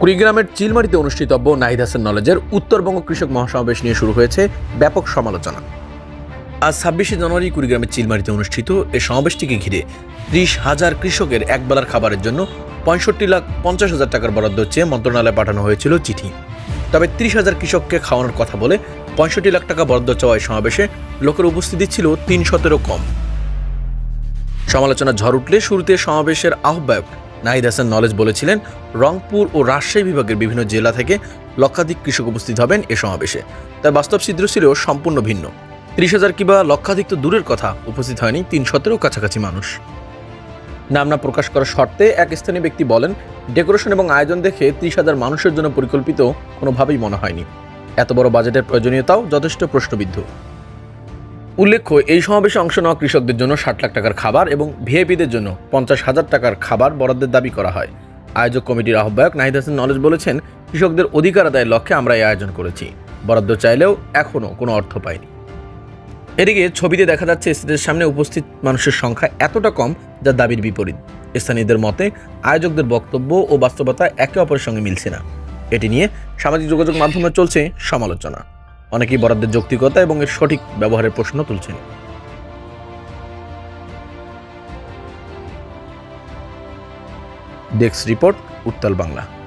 কুড়িগ্রামের চিলমারিতে অনুষ্ঠিতব্য নাহিদ হাসান নলেজের উত্তরবঙ্গ কৃষক মহাসমাবেশ নিয়ে শুরু হয়েছে ব্যাপক সমালোচনা। আজ ছাব্বিশে জানুয়ারি কুড়িগ্রামের চিলমারিতে অনুষ্ঠিত এই সমাবেশটিকে ঘিরে ত্রিশ হাজার কৃষকের একবেলার খাবারের জন্য পঁয়ষট্টি লাখ পঞ্চাশ হাজার টাকার বরাদ্দ চেয়ে মন্ত্রণালয়ে পাঠানো হয়েছিল চিঠি। তবে ত্রিশ হাজার কৃষককে খাওয়ানোর কথা বলে পঁয়ষট্টি লাখ টাকা বরাদ্দ চাওয়া এই সমাবেশে লোকের উপস্থিতি ছিল তিন শতেরও কম। সমালোচনা ঝড় উঠলে শুরুতে সমাবেশের আহ্বায়ক নাহিদ হাসান নলেজ বলেছিলেন, রংপুর ও রাজশাহী বিভাগের বিভিন্ন জেলা থেকে লক্ষাধিক কৃষক উপস্থিত হবেন এ সমাবেশে। তার বাস্তব চিত্র ছিল সম্পূর্ণ ভিন্ন। ত্রিশ হাজার কিংবা লক্ষাধিক তো দূরের কথা, উপস্থিত হয়নি তিন সতেরো কাছাকাছি মানুষ। নাম না প্রকাশ করার শর্তে এক স্থানীয় ব্যক্তি বলেন, ডেকোরেশন এবং আয়োজন দেখে ত্রিশ হাজার মানুষের জন্য পরিকল্পিত কোনোভাবেই মনে হয়নি। এত বড় বাজেটের প্রয়োজনীয়তাও যথেষ্ট প্রশ্নবিদ্ধ। উল্লেখ্য, এই সমাবেশে অংশ নেওয়া কৃষকদের জন্য ষাট লাখ টাকার খাবার এবং ভিআইপিদের জন্য পঞ্চাশ হাজার টাকার খাবার বরাদ্দের দাবি করা হয়। আয়োজক কমিটির আহ্বায়ক নাহিদ হাসান নলেজ বলেছেন, কৃষকদের অধিকার আদায়ের লক্ষ্যে আমরা এই আয়োজন করেছি। বরাদ্দ চাইলেও এখনও কোনো অর্থ পাইনি। এদিকে ছবিতে দেখা যাচ্ছে স্টেজের সামনে উপস্থিত মানুষের সংখ্যা এতটা কম যা দাবির বিপরীত। স্থানীয়দের মতে, আয়োজকদের বক্তব্য ও বাস্তবতা একে অপরের সঙ্গে মিলছে না। এটি নিয়ে সামাজিক যোগাযোগ মাধ্যমে চলছে সমালোচনা। অনেকেই বরাদ্দের যৌক্তিকতা এবং এর সঠিক ব্যবহারের প্রশ্ন তুলছেন। ডেস্ক রিপোর্ট উত্তাল বাংলা।